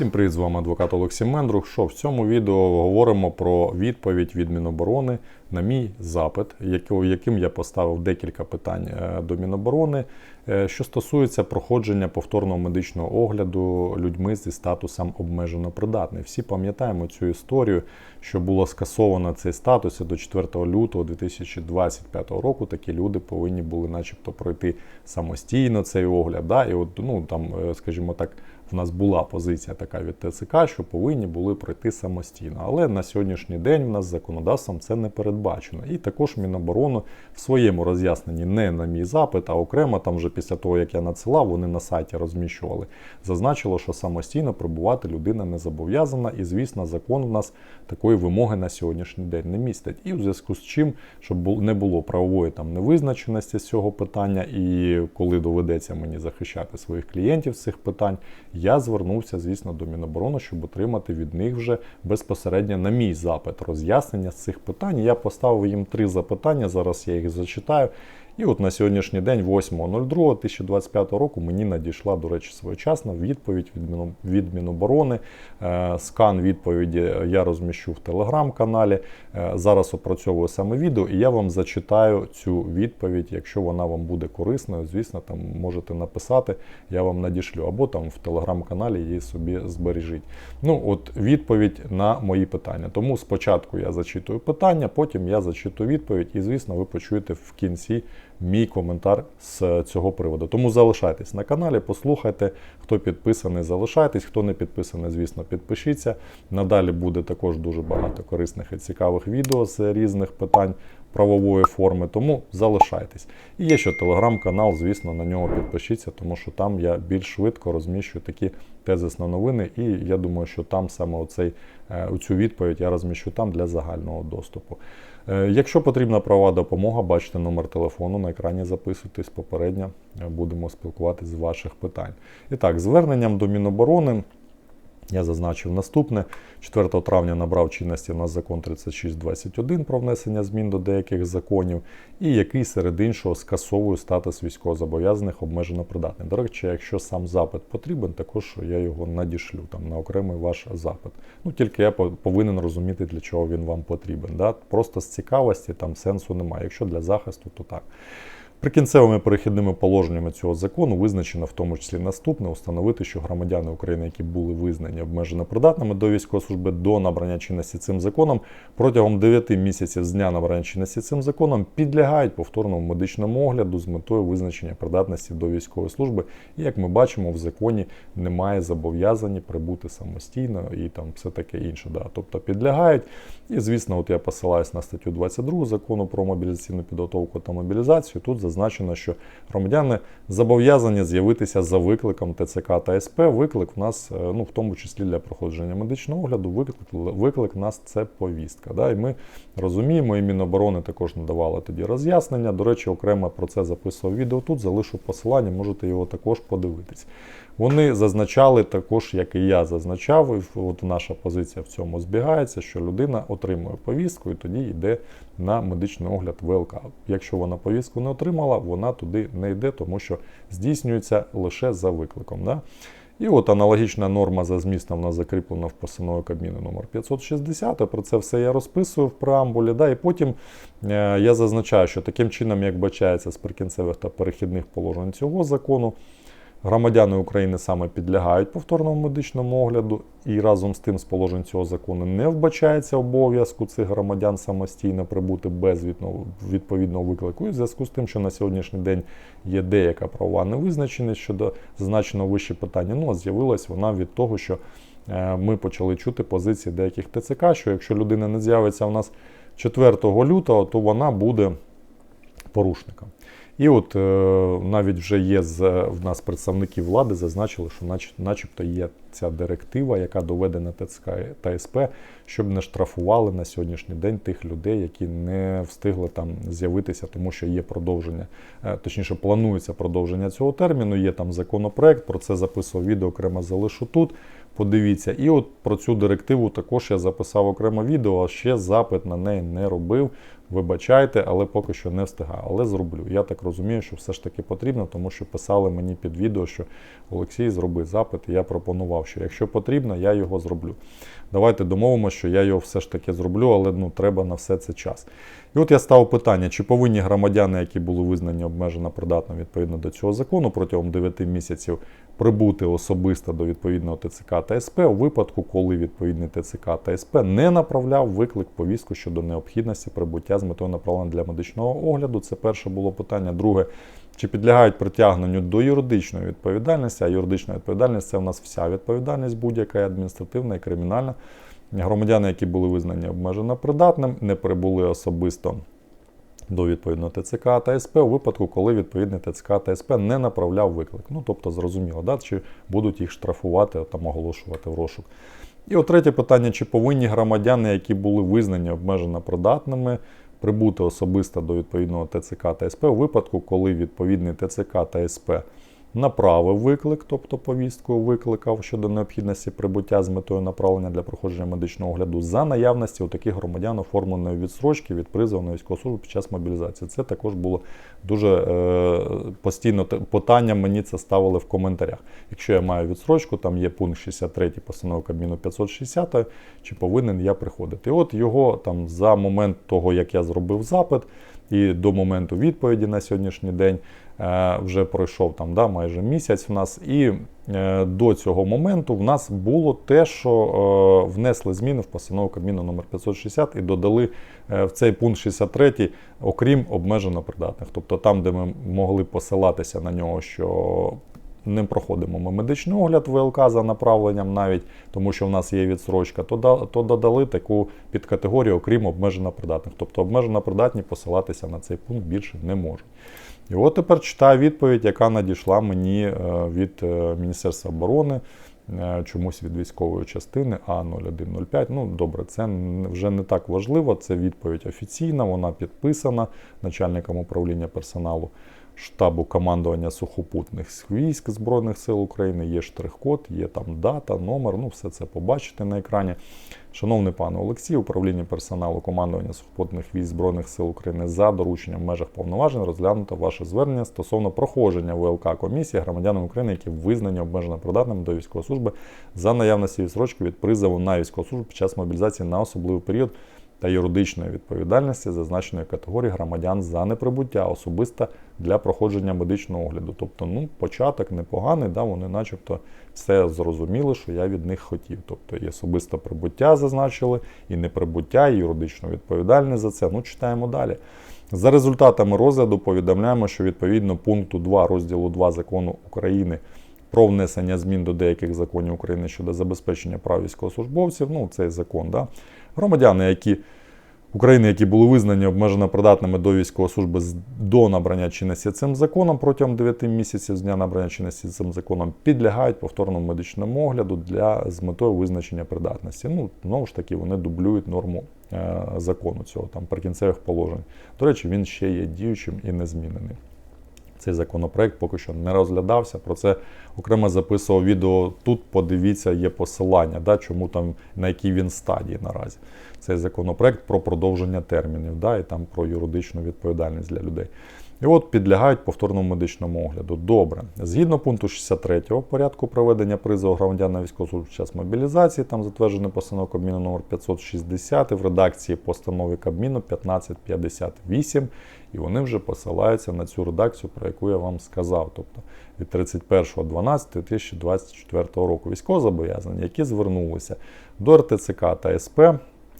Всім привіт, з вами адвокат Олексій Мендрух. Що в цьому відео говоримо про відповідь від Міноборони на мій запит, яким я поставив декілька питань е, до Міноборони, е, що стосується проходження повторного медичного огляду людьми зі статусом обмежено придатний. Всі пам'ятаємо цю історію, що було скасовано цей статус до 4 лютого 2025 року. Такі люди повинні були, начебто, пройти самостійно цей огляд. Да? І от, ну там, е, скажімо так. В нас була позиція така від ТЦК, що повинні були пройти самостійно. Але на сьогоднішній день в нас законодавством це не передбачено. І також Міноборони в своєму роз'ясненні не на мій запит, а окремо там вже після того, як я надсилав, вони на сайті розміщували. Зазначило, що самостійно прибувати людина не зобов'язана, і звісно, закон в нас такої вимоги на сьогоднішній день не містить. І в зв'язку з чим, щоб не було правової там невизначеності з цього питання, і коли доведеться мені захищати своїх клієнтів з цих питань, я звернувся, звісно, до Міноборони, щоб отримати від них вже безпосередньо на мій запит роз'яснення з цих питань. Я поставив їм три запитання. Зараз я їх зачитаю. І от на сьогоднішній день, 8.02.2025 року, мені надійшла, до речі, своєчасна відповідь від, Міно- від Міноборони. Е, Скан відповіді я розміщу в телеграм-каналі. Е, Зараз опрацьовую саме відео, і я вам зачитаю цю відповідь. Якщо вона вам буде корисною, звісно, там можете написати, я вам надішлю, або там в телеграм-каналі її собі збережіть. Ну, от відповідь на мої питання. Тому спочатку я зачитую питання, потім я зачитую відповідь, і звісно, ви почуєте в кінці мій коментар з цього приводу. Тому залишайтесь на каналі, послухайте. Хто підписаний, залишайтесь. Хто не підписаний, звісно, підпишіться. Надалі буде також дуже багато корисних і цікавих відео з різних питань правової форми. Тому залишайтесь. І є ще телеграм-канал, звісно, на нього підпишіться, тому що там я більш швидко розміщую такі тезисні новини. І я думаю, що там саме оцей, е, оцю відповідь я розміщу там для загального доступу. Е, Якщо потрібна права допомога, бачите номер телефону на екрані записуйтесь попередньо. е, Будемо спілкуватись з ваших питань. І так, зверненням до Міноборони. Я зазначив наступне. 4 травня набрав чинності у нас закон 3621 про внесення змін до деяких законів, і який серед іншого скасовує статус військовозобов'язаних обмежено придатних. До речі, якщо сам запит потрібен, також я його надішлю там на окремий ваш запит. Ну тільки я повинен розуміти, для чого він вам потрібен. Да? Просто з цікавості там сенсу немає. Якщо для захисту, то так. Прикінцевими перехідними положеннями цього закону визначено в тому числі наступне установити, що громадяни України, які були визнані обмежено придатними до військової служби до набрання чинності цим законом, протягом 9 місяців з дня набрання чинності цим законом підлягають повторному медичному огляду з метою визначення придатності до військової служби. І як ми бачимо, в законі немає зобов'язані прибути самостійно і там все таке інше. Да. Тобто підлягають. І звісно, от я посилаюсь на статтю 22 закону про мобілізаційну підготовку та мобілізацію. Тут зазначено, що громадяни зобов'язані з'явитися за викликом ТЦК та СП. Виклик в нас, е, ну в тому числі для проходження медичного огляду, виклик, виклик в нас це повістка. Да? І ми розуміємо, і Міноборони також надавали тоді роз'яснення. До речі, окремо про це записував відео тут. Залишу посилання, можете його також подивитись. Вони зазначали також, як і я зазначав, і от наша позиція в цьому збігається, що людина отримує повістку і тоді йде на медичний огляд ВЛК. Якщо вона повістку не отримала, вона туди не йде, тому що здійснюється лише за викликом. Да? І от аналогічна норма за змістом в нас закріплена в постанові Кабміну номер 560. Про це все я розписую в преамбулі. Да? І потім е, я зазначаю, що таким чином, як бачається з прикінцевих та перехідних положень цього закону, Громадяни України саме підлягають повторному медичному огляду, і разом з тим з положень цього закону не вбачається обов'язку цих громадян самостійно прибути без відповідного виклику. І в зв'язку з тим, що на сьогоднішній день є деяка правова невизначеність щодо зазначеного вище питання, ну а з'явилась вона від того, що е, ми почали чути позиції деяких ТЦК, що якщо людина не з'явиться у нас 4 лютого, то вона буде порушником. І от е, навіть вже є в нас представники влади зазначили, що нач, начебто є ця директива, яка доведена ТЦК та СП, щоб не штрафували на сьогоднішній день тих людей, які не встигли там з'явитися, тому що є продовження, е, точніше, планується продовження цього терміну. Є там законопроект, про це записував відео, окремо залишу тут. Подивіться, і от про цю директиву також я записав окремо відео, а ще запит на неї не робив. Вибачайте, але поки що не встигаю. Але зроблю. Я так розумію, що все ж таки потрібно, тому що писали мені під відео, що Олексій зроби запит. І я пропонував, що якщо потрібно, я його зроблю. Давайте домовимося, що я його все ж таки зроблю, але ну треба на все це час. І от я ставив питання, чи повинні громадяни, які були визнані обмежено придатними відповідно до цього закону протягом 9 місяців прибути особисто до відповідного ТЦК та СП у випадку, коли відповідний ТЦК та СП не направляв виклик повістку щодо необхідності прибуття з метою направлення для медичного огляду. Це перше було питання. Друге, чи підлягають притягненню до юридичної відповідальності, а юридична відповідальність це в нас вся відповідальність, будь-яка адміністративна і кримінальна. Громадяни, які були визнані обмежено придатним, не прибули особисто до відповідного ТЦК та СП у випадку, коли відповідний ТЦК та СП не направляв виклик. Ну, тобто, зрозуміло, да? чи будуть їх штрафувати там оголошувати в розшук. І от третє питання: чи повинні громадяни, які були визнані обмежено придатними, прибути особисто до відповідного ТЦК та СП у випадку, коли відповідний ТЦК та СП направив виклик, тобто повістку викликав щодо необхідності прибуття з метою направлення для проходження медичного огляду за наявності у таких громадян оформленої відсрочки від призову на військову службу під час мобілізації. Це також було дуже е, постійно питання. Мені це ставили в коментарях. Якщо я маю відсрочку, там є пункт 63 постанови Кабміну 560, чи повинен я приходити. От його там за момент того, як я зробив запит, і до моменту відповіді на сьогоднішній день вже пройшов там да, майже місяць в нас. І е, до цього моменту в нас було те, що е, внесли зміни в постанову Кабміну номер 560 і додали е, в цей пункт 63, окрім обмежено придатних. Тобто там, де ми могли посилатися на нього, що не проходимо ми медичний огляд ВЛК за направленням навіть, тому що в нас є відсрочка, то, то додали таку підкатегорію, окрім обмежено придатних. Тобто обмежено придатні посилатися на цей пункт більше не можуть. І от тепер читаю відповідь, яка надійшла мені е, від е, Міністерства оборони, е, чомусь від військової частини А0105. Ну, добре, це вже не так важливо. Це відповідь офіційна, вона підписана начальником управління персоналу штабу командування сухопутних військ Збройних сил України. Є штрих-код, є там дата, номер. Ну, все це побачите на екрані. Шановний пане Олексій, управління персоналу командування сухопутних військ Збройних сил України за дорученням в межах повноважень розглянуто ваше звернення стосовно проходження ВЛК комісії громадянам України, які визнані обмежено придатними до військової служби за наявності відсрочки від призову на військову службу під час мобілізації на особливий період та юридичної відповідальності зазначеної категорії громадян за неприбуття особисто для проходження медичного огляду. Тобто, ну, початок непоганий, да, вони начебто все зрозуміли, що я від них хотів. Тобто і особисте прибуття зазначили, і неприбуття, і юридичну відповідальність за це. Ну, читаємо далі. За результатами розгляду повідомляємо, що відповідно пункту 2 розділу 2 закону України про внесення змін до деяких законів України щодо забезпечення прав військовослужбовців, ну цей закон, да, громадяни, які України, які були визнані обмежено придатними до військової служби до набрання чинності цим законом протягом 9 місяців з дня набрання чинності цим законом, підлягають повторному медичному огляду для з метою визначення придатності. Ну, знову ж таки, вони дублюють норму е, закону цього там прикінцевих положень. До речі, він ще є діючим і незмінений. Цей законопроект поки що не розглядався. Про це окремо записував відео. Тут подивіться, є посилання, да, чому там на якій він стадії наразі. Цей законопроект про продовження термінів, да, і там про юридичну відповідальність для людей. І от підлягають повторному медичному огляду. Добре. Згідно пункту 63 порядку проведення призову громадян на військову службу час мобілізації, там затверджений постанова Кабміну номер 560 і в редакції постанови Кабміну 1558, і вони вже посилаються на цю редакцію, про яку я вам сказав. Тобто від 31.12.2024 року військовозобов'язані, які звернулися до РТЦК та СП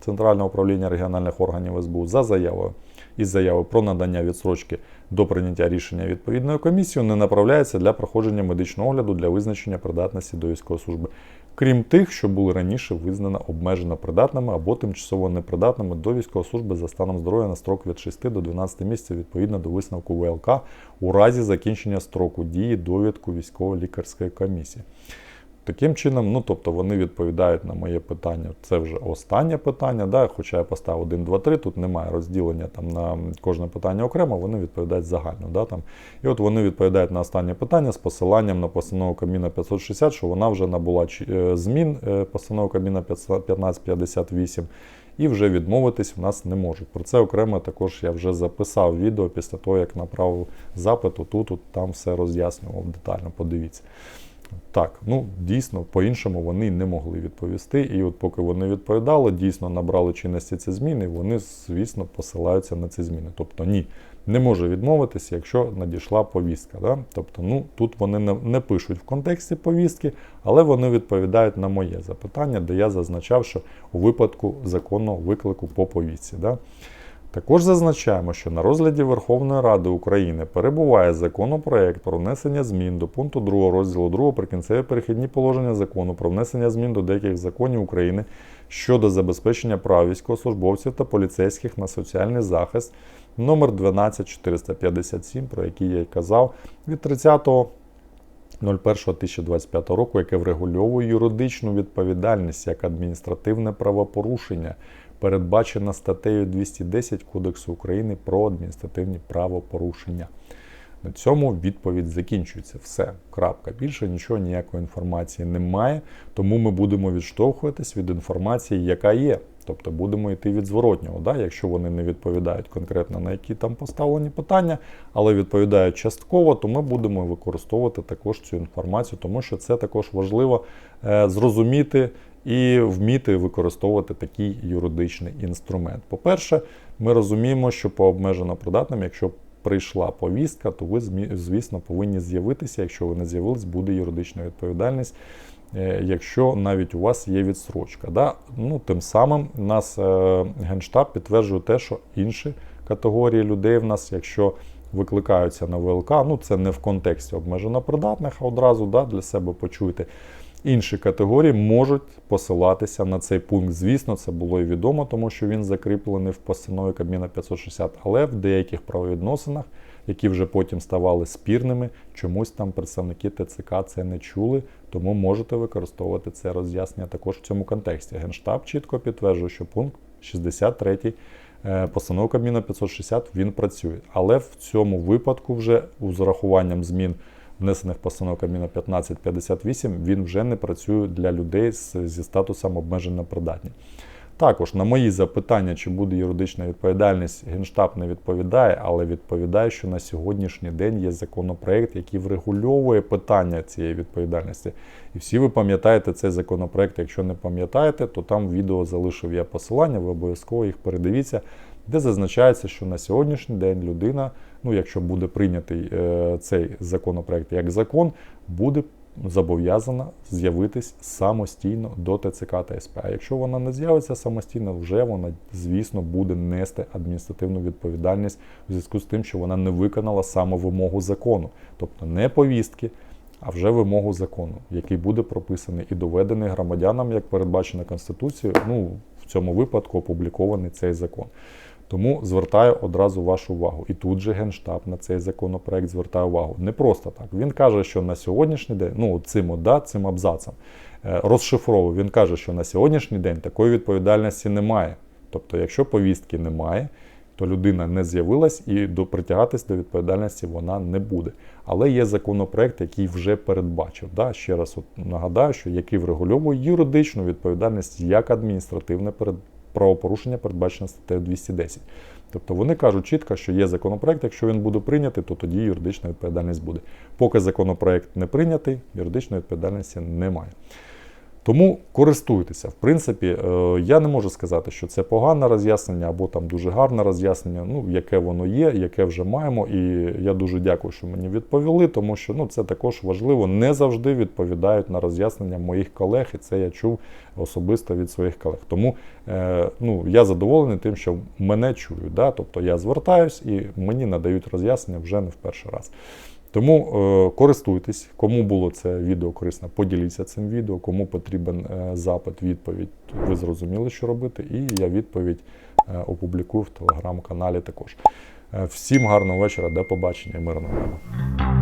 Центрального управління регіональних органів СБУ за заявою із заявою про надання відсрочки до прийняття рішення відповідною комісією не направляється для проходження медичного огляду для визначення придатності до військової служби, крім тих, що були раніше визнано обмежено придатними або тимчасово непридатними до військової служби за станом здоров'я на строк від 6 до 12 місяців відповідно до висновку ВЛК у разі закінчення строку дії довідку військово-лікарської комісії. Таким чином, ну тобто вони відповідають на моє питання. Це вже останнє питання. Да? Хоча я поставив 1, 2, 3, тут немає розділення там на кожне питання окремо, вони відповідають загально. Да? Там. І от вони відповідають на останнє питання з посиланням на постанову Кабміна 560, що вона вже набула е, змін постанови Кабміна 1558. і вже відмовитись в нас не можуть. Про це окремо також я вже записав відео після того, як направив запит. Тут, тут там все роз'яснював детально. Подивіться. Так, ну дійсно, по-іншому вони не могли відповісти. І от поки вони відповідали, дійсно набрали чинності ці зміни, вони, звісно, посилаються на ці зміни. Тобто ні, не може відмовитися, якщо надійшла повістка. Да? Тобто, ну тут вони не, не пишуть в контексті повістки, але вони відповідають на моє запитання, де я зазначав, що у випадку законного виклику по повістці. Да? Також зазначаємо, що на розгляді Верховної Ради України перебуває законопроект про внесення змін до пункту 2 розділу 2 прикінцеві перехідні положення закону про внесення змін до деяких законів України щодо забезпечення прав військовослужбовців та поліцейських на соціальний захист номер 12457, про який я й казав, від 30 01.2025 року, яке врегульовує юридичну відповідальність як адміністративне правопорушення, передбачена статтею 210 Кодексу України про адміністративні правопорушення. На цьому відповідь закінчується. Все, крапка. Більше нічого, ніякої інформації немає. Тому ми будемо відштовхуватись від інформації, яка є. Тобто будемо йти від зворотнього, да? якщо вони не відповідають конкретно на які там поставлені питання, але відповідають частково, то ми будемо використовувати також цю інформацію, тому що це також важливо е, зрозуміти і вміти використовувати такий юридичний інструмент. По-перше, ми розуміємо, що по обмежено придатним, якщо прийшла повістка, то ви, звісно, повинні з'явитися. Якщо ви не з'явились, буде юридична відповідальність. е, Якщо навіть у вас є відсрочка, Да? Ну, тим самим нас е, Генштаб підтверджує те, що інші категорії людей в нас, якщо викликаються на ВЛК, ну це не в контексті обмежено придатних, а одразу да, для себе почуєте. Інші категорії можуть посилатися на цей пункт. Звісно, це було і відомо, тому що він закріплений в постанові Кабміна 560, але в деяких правовідносинах, які вже потім ставали спірними, чомусь там представники ТЦК це не чули, тому можете використовувати це роз'яснення також в цьому контексті. Генштаб чітко підтверджує, що пункт 63 е, постанови Кабміна 560 він працює. Але в цьому випадку, вже з урахуванням змін внесених постанов Кабміна 1558, він вже не працює для людей зі статусом обмежено придатні. Також на мої запитання, чи буде юридична відповідальність, Генштаб не відповідає, але відповідає, що на сьогоднішній день є законопроект, який врегульовує питання цієї відповідальності. І всі ви пам'ятаєте цей законопроект. Якщо не пам'ятаєте, то там в відео залишив я посилання, ви обов'язково їх передивіться, де зазначається, що на сьогоднішній день людина, ну якщо буде прийнятий е, цей законопроект як закон, буде зобов'язана з'явитись самостійно до ТЦК та СП. А якщо вона не з'явиться самостійно, вже вона, звісно, буде нести адміністративну відповідальність у зв'язку з тим, що вона не виконала саме вимогу закону, тобто не повістки. А вже вимогу закону, який буде прописаний і доведений громадянам, як передбачено Конституцією, ну в цьому випадку опублікований цей закон. Тому звертаю одразу вашу увагу. І тут же Генштаб на цей законопроект звертає увагу. Не просто так. Він каже, що на сьогоднішній день, ну цим да, цим абзацом е, розшифровує, він каже, що на сьогоднішній день такої відповідальності немає. Тобто, якщо повістки немає, то людина не з'явилась і до притягатись до відповідальності вона не буде. Але є законопроект, який вже передбачив. Да? Ще раз от нагадаю, що який врегульовує юридичну відповідальність як адміністративне перед правопорушення, передбачене статтею 210. Тобто вони кажуть чітко, що є законопроект, якщо він буде прийнятий, то тоді юридична відповідальність буде. Поки законопроект не прийнятий, юридичної відповідальності немає. Тому користуйтеся. В принципі, е, я не можу сказати, що це погане роз'яснення або там дуже гарне роз'яснення, ну, яке воно є, яке вже маємо. І я дуже дякую, що мені відповіли, тому що ну, це також важливо. Не завжди відповідають на роз'яснення моїх колег, і це я чув особисто від своїх колег. Тому е, ну, я задоволений тим, що мене чують. Да? Тобто я звертаюсь і мені надають роз'яснення вже не в перший раз. Тому е, користуйтесь, кому було це відео корисно, поділіться цим відео, кому потрібен е, запит, відповідь, ви зрозуміли, що робити, і я відповідь е, опублікую в телеграм-каналі також. Всім гарного вечора, до побачення, мирного неба.